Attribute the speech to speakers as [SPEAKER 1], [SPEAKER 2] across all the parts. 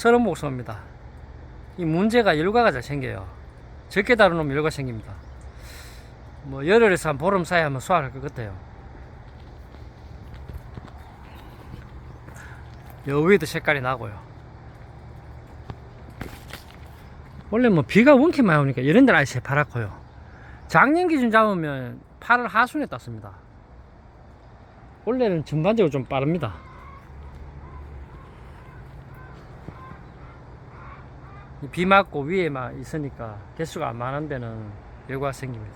[SPEAKER 1] 서른 목소입니다. 이 문제가 열과가 잘 생겨요. 적게 다루면 열과 생깁니다. 뭐 열흘에서 한 보름 사이 하면 수확할 것 같아요. 여 위에도 색깔이 나고요. 원래 뭐 비가 원체 많이 오니까 이런 데는 아예 새파랗고요. 작년 기준 잡으면 8월 하순에 땄습니다. 원래는 전반적으로 좀 빠릅니다. 비 맞고 위에만 있으니까 개수가 안 많은 데는 열과가 생깁니다.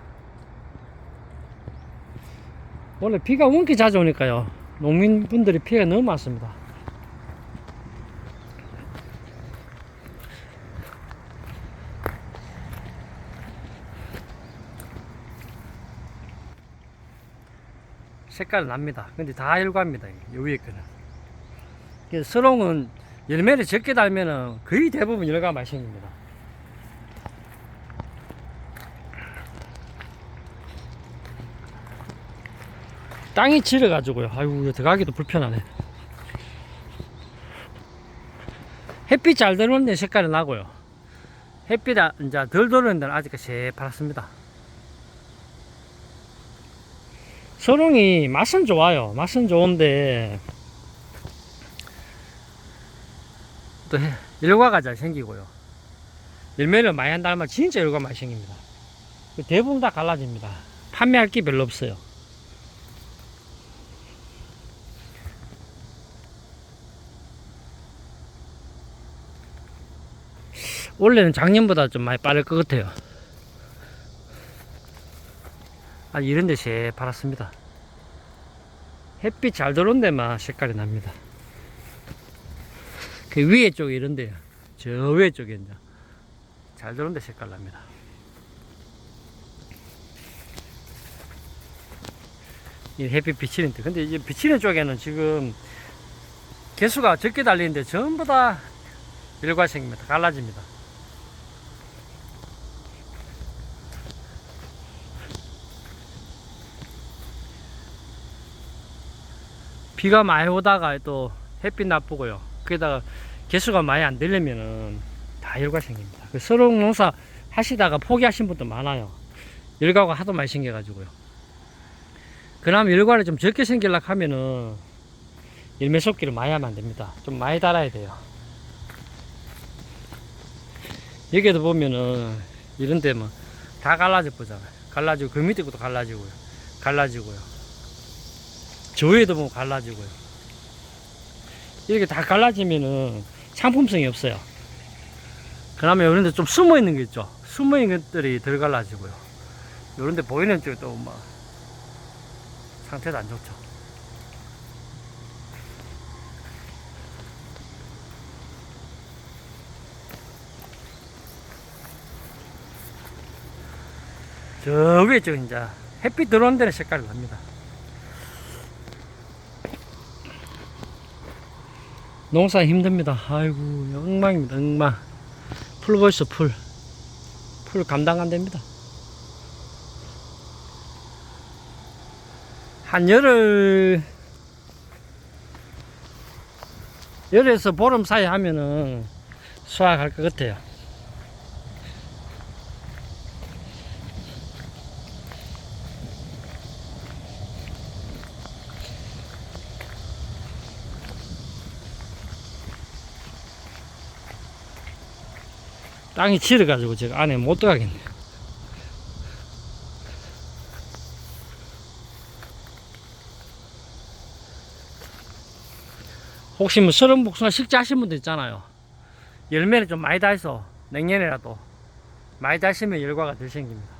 [SPEAKER 1] 원래 비가 원기 자주 오니까요. 농민분들이 피해가 너무 많습니다. 색깔 납니다. 근데 다 열과입니다. 요 위에 거는. 서롱은 열매를 적게 달면은 거의 대부분 열과 생깁니다. 땅이 질어가지고요. 아이고, 들어가기도 불편하네. 햇빛 잘 들어오는 데 색깔이 나고요. 햇빛 아- 이제 덜 들어오는 데는 아직 새파랗습니다. 서롱이 맛은 좋아요. 맛은 좋은데 또 해- 열과가 잘 생기고요. 열매를 많이 한 달면 진짜 열과 많이 생깁니다. 그 대부분 다 갈라집니다. 판매할 게 별로 없어요. 원래는 작년보다 좀 많이 빠를 것 같아요. 아, 이런 데 새파랗습니다. 햇빛 잘 들어온 데만 색깔이 납니다. 그 위에 쪽에 이런데요. 저 위에 쪽에 이제 잘 들어온 데 색깔 납니다. 이 햇빛 비치는 데. 근데 이제 비치는 쪽에는 지금 개수가 적게 달리는데 전부 다 일과생입니다. 갈라집니다. 비가 많이 오다가 또 햇빛 나쁘고요. 거기다가 개수가 많이 안 되려면은 다 열과 생깁니다. 그 서롱 농사 하시다가 포기하신 분도 많아요. 열과가 하도 많이 생겨가지고요. 그나마 열과를 좀 적게 생기려고 하면은 열매 속기를 많이 하면 안 됩니다. 좀 많이 달아야 돼요. 여기도 보면은 이런 데면 다 갈라져 보잖아요. 갈라지고 그 밑에 것도 갈라지고요. 갈라지고요. 저 위에도 보면 갈라지고요. 이렇게 다 갈라지면은 상품성이 없어요. 그 다음에 이런 데 좀 숨어 있는 게 있죠. 숨어 있는 것들이 덜 갈라지고요. 이런 데 보이는 쪽도 막 상태도 안 좋죠. 저 위에 쪽 이제 햇빛 들어오는 데는 색깔이 납니다. 농사 힘듭니다. 아이고, 엉망입니다, 엉망. 풀 벌써 풀. 풀 감당 안 됩니다. 한 열흘, 열에서 보름 사이 하면은 수확할 것 같아요. 땅이 치러가지고 제가 안에 못 들어가겠네. 혹시 뭐 서른 복숭아 식재하신 분들 있잖아요. 열매를 좀 많이 달서 내년에라도 많이 달시면 열과가 덜 생깁니다.